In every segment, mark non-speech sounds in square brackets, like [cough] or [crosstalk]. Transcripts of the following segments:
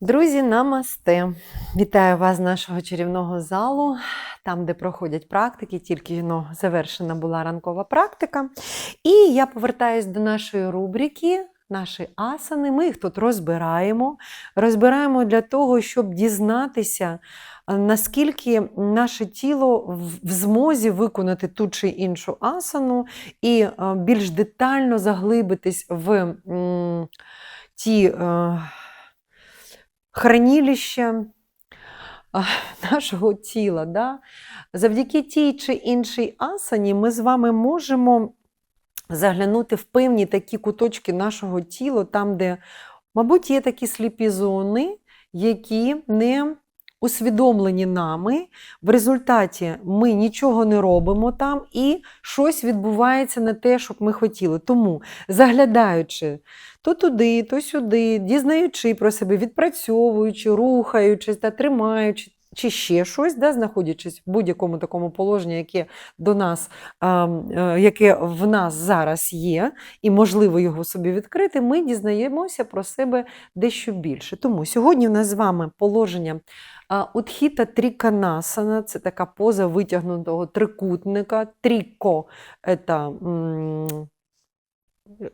Друзі, намасте! Вітаю вас з нашого чарівного залу, там, де проходять практики, тільки ну, завершена була ранкова практика. І я повертаюсь до нашої рубрики, наші асани. Ми їх тут розбираємо. Розбираємо для того, щоб дізнатися, наскільки наше тіло в- змозі виконати ту чи іншу асану, і більш детально заглибитись в ті. Е, хранилище [laughs] нашого тіла. Да? Завдяки тій чи іншій асані ми з вами можемо заглянути в певні такі куточки нашого тіла, там, де, мабуть, є такі сліпі зони, які не усвідомлені нами. В результаті ми нічого не робимо там, і щось відбувається не те, щоб ми хотіли. Тому, заглядаючи то туди, то сюди, дізнаючи про себе, відпрацьовуючи, рухаючись та тримаючи. Чи ще щось, да, знаходячись в будь-якому такому положенні, яке до нас, е, яке в нас зараз є, і можливо його собі відкрити, ми дізнаємося про себе дещо більше. Тому сьогодні в нас з вами положення Утхіта Тріканасана, це така поза витягнутого трикутника. Тріко це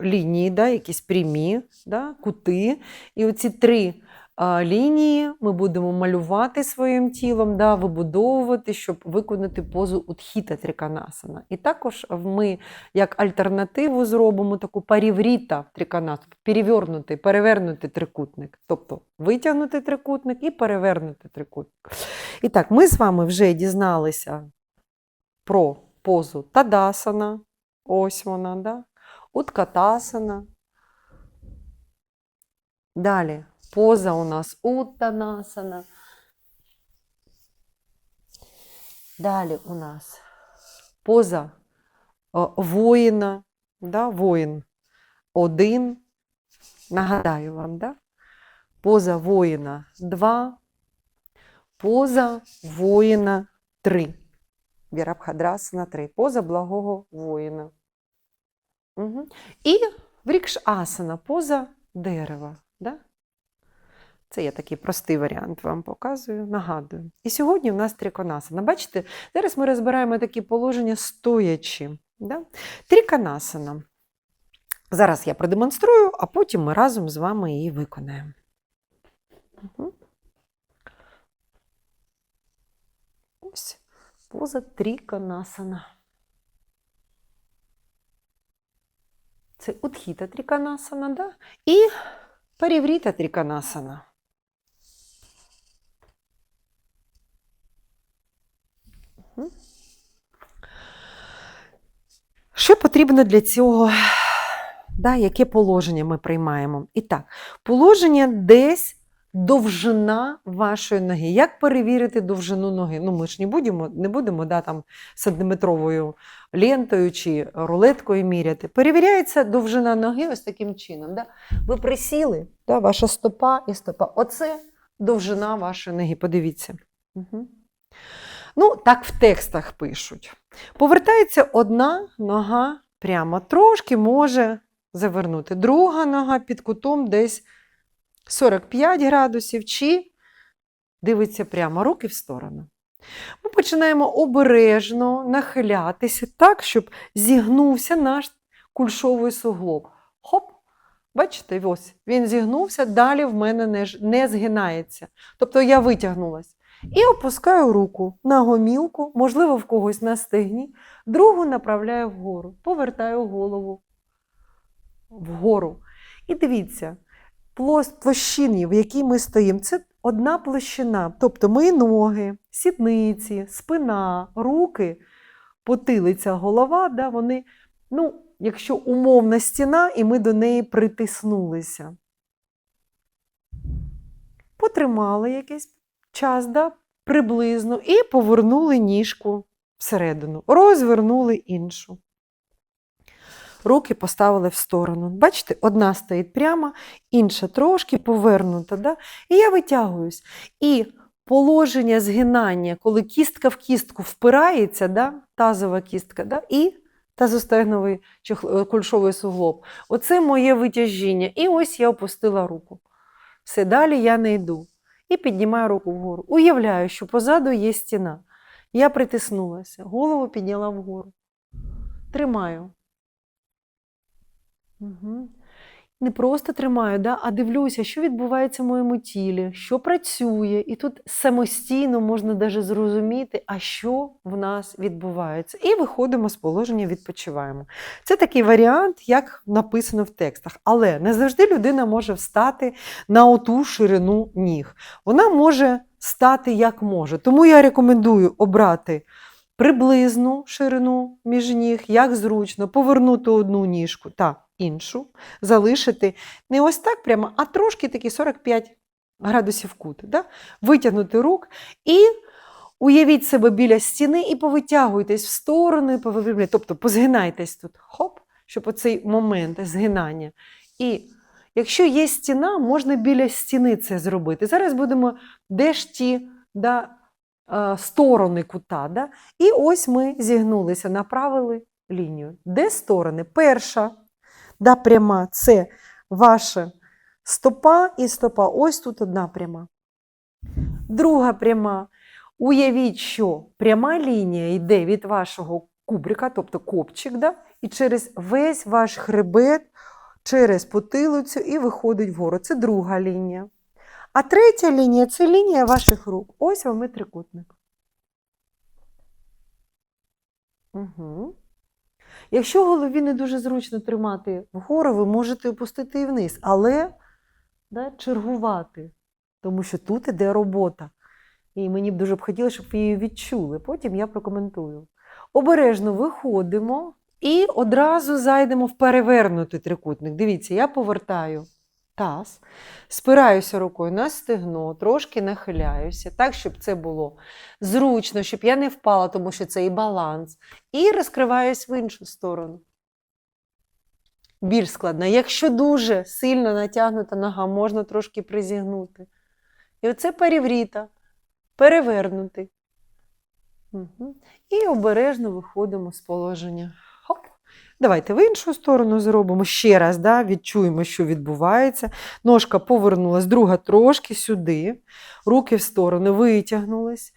лінії, да, якісь прямі, да, кути. І оці три лінії ми будемо малювати своїм тілом, да, вибудовувати, щоб виконати позу Утхіта Триканасана. І також ми як альтернативу зробимо таку парівріта триканасану, перевернутий, перевернутий трикутник. Тобто витягнути трикутник і перевернути трикутник. І так, ми з вами вже дізналися про позу Тадасана. Ось вона, да? Уткатасана. Далі поза у нас Уттанасана. Далі у нас поза о, воїна. Да? Воїн один. Нагадаю вам, да? поза воїна два. Поза воїна три. Вірабхадрасана три. Поза благого воїна. Угу. І врікш-асана, поза дерева. Да? Це я такий простий варіант вам показую, нагадую. І сьогодні в нас триконасана. Бачите, зараз ми розбираємо такі положення стоячи. Да? Триконасана. Зараз я продемонструю, а потім ми разом з вами її виконаємо. Угу. Ось поза триконасана. Це Утхіта Тріканасана, да? і Парівріта Тріканасана. Що потрібно для цього? Да, яке положення ми приймаємо? І так, положення десь довжина вашої ноги. Як перевірити довжину ноги? Ну, ми ж не будемо, не будемо да, там, сантиметровою лентою чи рулеткою міряти. Перевіряється довжина ноги ось таким чином. Да? Ви присіли, да, ваша стопа і стопа. Оце довжина вашої ноги. Подивіться. Угу. Ну, так в текстах пишуть. Повертається одна нога прямо, трошки може завернути. Друга нога під кутом десь 45 градусів, чи дивиться прямо руки в сторону. Ми починаємо обережно нахилятися так, щоб зігнувся наш кульшовий суглоб. Хоп! Бачите, ось він зігнувся, далі в мене не, згинається. Тобто я витягнулась. І опускаю руку на гомілку, можливо, в когось на стегні, другу направляю вгору, повертаю голову вгору. І дивіться, площині, в якій ми стоїмо, це одна площина. Тобто мої ноги, сідниці, спина, руки, потилиця, голова, да, вони, ну, якщо умовна стіна, і ми до неї притиснулися. Потримали якийсь час, да, приблизно, і повернули ніжку всередину, розвернули іншу. Руки поставили в сторону. Бачите, одна стоїть прямо, інша трошки повернута. Да? І я витягуюсь. І положення згинання, коли кістка в кістку впирається, да? тазова кістка, да? і тазостегновий чи е, кульшовий суглоб. Оце моє витяжіння. І ось я опустила руку. Все, далі я не йду. І піднімаю руку вгору. Уявляю, що позаду є стіна. Я притиснулася, голову підняла вгору. Тримаю. Угу. Не просто тримаю, да, а дивлюся, що відбувається в моєму тілі, що працює. І тут самостійно можна даже зрозуміти, а що в нас відбувається. І виходимо з положення, відпочиваємо. Це такий варіант, як написано в текстах. Але не завжди людина може встати на оту ширину ніг. Вона може стати як може. Тому я рекомендую обрати приблизну ширину між ніг, як зручно, повернути одну ніжку та іншу, залишити не ось так прямо, а трошки такі 45 градусів кут. Да? Витягнути рук і уявіть себе біля стіни і повитягуйтесь в сторони, повипрямляйте. тобто позгинайтесь тут, хоп, щоб оцей момент згинання. І якщо є стіна, можна біля стіни це зробити. Зараз будемо де ж ті да, е, сторони кута. Да? І ось ми зігнулися, направили лінію. Де сторони? Перша да, пряма це ваша стопа і стопа. Ось тут одна пряма. Друга пряма. Уявіть, що пряма лінія йде від вашого кубрика, тобто копчик, да? і через весь ваш хребет, через потилицю і виходить вгору. Це друга лінія. А третя лінія це лінія ваших рук. Ось вам і трикутник. Угу. Якщо голові не дуже зручно тримати вгору, ви можете опустити і вниз, але да, чергувати, тому що тут іде робота. І мені б дуже б хотілося, щоб ви її відчули. Потім я прокоментую. Обережно виходимо і одразу зайдемо в перевернутий трикутник. Дивіться, я повертаю таз, спираюся рукою на стегно, трошки нахиляюся, так, щоб це було зручно, щоб я не впала, тому що це і баланс. І розкриваюсь в іншу сторону. Більш складно. Якщо дуже сильно натягнута нога, можна трошки призігнути. І оце перевріта, перевернутий. Угу. І обережно виходимо з положення. Давайте в іншу сторону зробимо ще раз, да, відчуємо, що відбувається. Ножка повернулась, друга трошки сюди, руки в сторони витягнулись.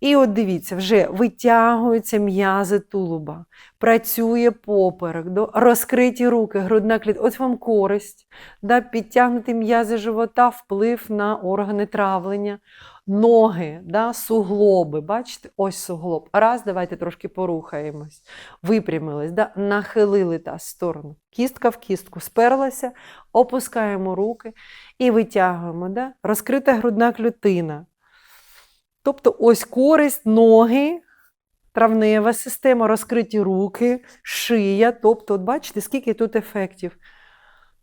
І от дивіться, вже витягуються м'язи тулуба, працює поперек, розкриті руки, грудна клітка. Ось вам користь, да, підтягнути м'язи живота, вплив на органи травлення, ноги, да, суглоби. Бачите, ось суглоб. Раз, давайте трошки порухаємось. Випрямились, да, нахилили та сторону. Кістка в кістку сперлася, опускаємо руки і витягуємо. Да? Розкрита грудна клітина. Тобто ось користь, ноги, травнева система, розкриті руки, шия. Тобто, от бачите, скільки тут ефектів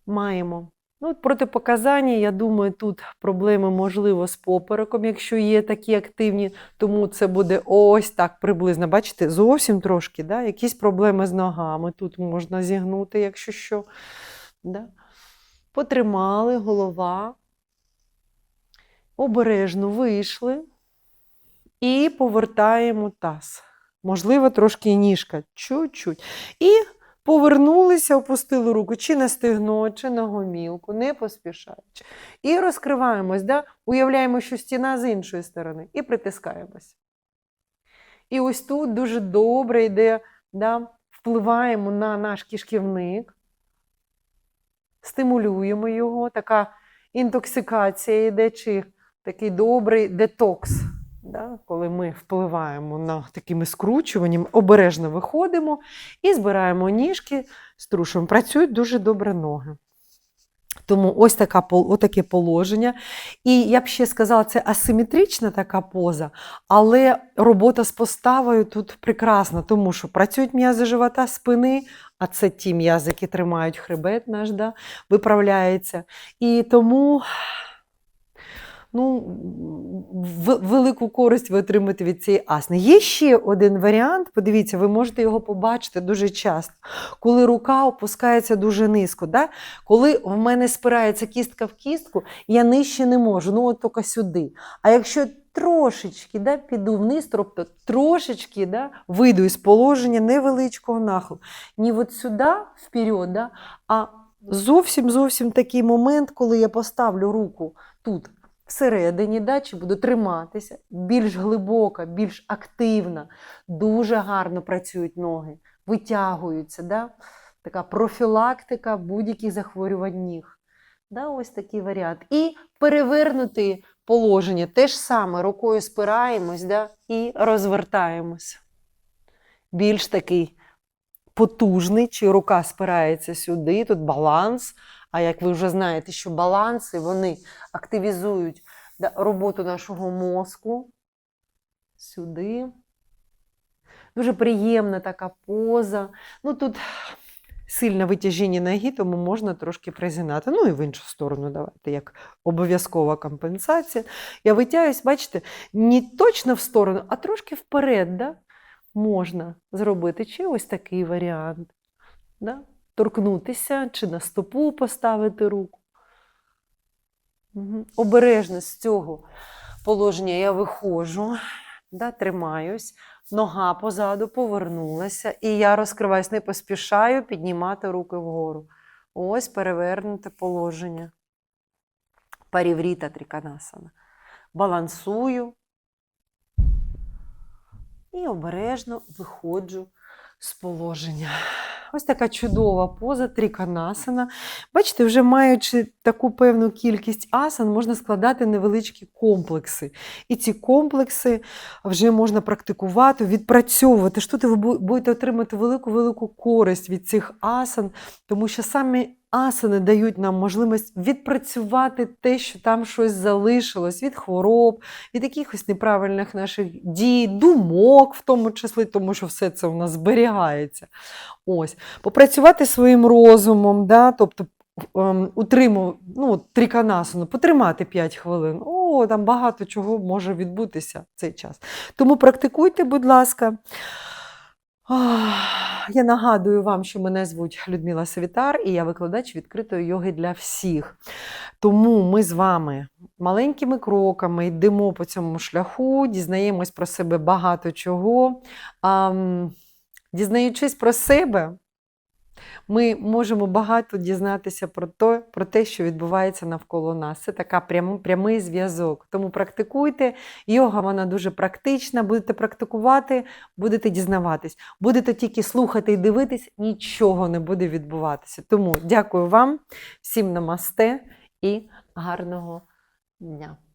маємо. Ну, от протипоказання, я думаю, тут проблеми можливо з попереком, якщо є такі активні, тому це буде ось так приблизно. Бачите, зовсім трошки, да? якісь проблеми з ногами. Тут можна зігнути, якщо що. Да? Потримали, голова. Обережно вийшли. І повертаємо таз. Можливо, трошки ніжка. Чуть-чуть. І повернулися, опустили руку чи на стегно, чи на гомілку, не поспішаючи. І розкриваємось, да? уявляємо, що стіна з іншої сторони, і притискаємось. І ось тут дуже добре йде, да? впливаємо на наш кишківник, стимулюємо його, така інтоксикація йде, чи такий добрий детокс. Да? Коли ми впливаємо на такими скручуванням, обережно виходимо і збираємо ніжки, струшуємо. Працюють дуже добре ноги. Тому ось така, отаке положення. І я б ще сказала, це асиметрична така поза, але робота з поставою тут прекрасна, тому що працюють м'язи живота, спини, а це ті м'язи, які тримають хребет наш, да, виправляється. І тому ну, в- велику користь ви отримаєте від цієї асни. Є ще один варіант, подивіться, ви можете його побачити дуже часто, коли рука опускається дуже низько. Да? Коли в мене спирається кістка в кістку, я нижче не можу, ну от тільки сюди. А якщо трошечки да, піду вниз, тобто трошечки да, вийду із положення невеличкого нахилу, ні от сюди вперед, да, а зовсім зовсім такий момент, коли я поставлю руку тут всередині, да, чи буду триматися, більш глибока, більш активна, дуже гарно працюють ноги, витягуються. Да? Така профілактика будь-яких захворювань ніг. Да, ось такий варіант. І перевернути положення. Те ж саме рукою спираємось да, і розвертаємось. Більш такий потужний, чи рука спирається сюди, тут баланс. А як ви вже знаєте, що баланси вони активізують роботу нашого мозку. Сюди. Дуже приємна така поза. Ну тут сильне витяжіння ноги, тому можна трошки призинати. Ну і в іншу сторону давайте, як обов'язкова компенсація. Я витягуюсь, бачите, не точно в сторону, а трошки вперед. Да? Можна зробити чи ось такий варіант. Да? Торкнутися, чи на стопу поставити руку. Обережно з цього положення я виходжу, да, тримаюсь, нога позаду повернулася, і я розкриваюсь, не поспішаю піднімати руки вгору. Ось перевернуте положення. Парівріта триканасана. Балансую і обережно виходжу з положення. Ось така чудова поза триканасана. Бачите, вже маючи таку певну кількість асан, можна складати невеличкі комплекси. І ці комплекси вже можна практикувати, відпрацьовувати. Що ви будете отримати велику-велику користь від цих асан, тому що самі асани дають нам можливість відпрацювати те, що там щось залишилось від хвороб, від якихось неправильних наших дій, думок, в тому числі, тому що все це у нас зберігається. Ось. Попрацювати своїм розумом, да? тобто ем, утримав, ну, триканасану, потримати 5 хвилин. О, там багато чого може відбутися в цей час. Тому практикуйте, будь ласка. Я нагадую вам, що мене звуть Людмила Савітар, і я викладач відкритої йоги для всіх. Тому ми з вами маленькими кроками йдемо по цьому шляху, дізнаємось про себе багато чого. Дізнаючись про себе, ми можемо багато дізнатися про те, про те, що відбувається навколо нас. Це така прям, прямий зв'язок. Тому практикуйте. Йога вона дуже практична. Будете практикувати, будете дізнаватись. Будете тільки слухати і дивитись, нічого не буде відбуватися. Тому дякую вам, всім намасте і гарного дня.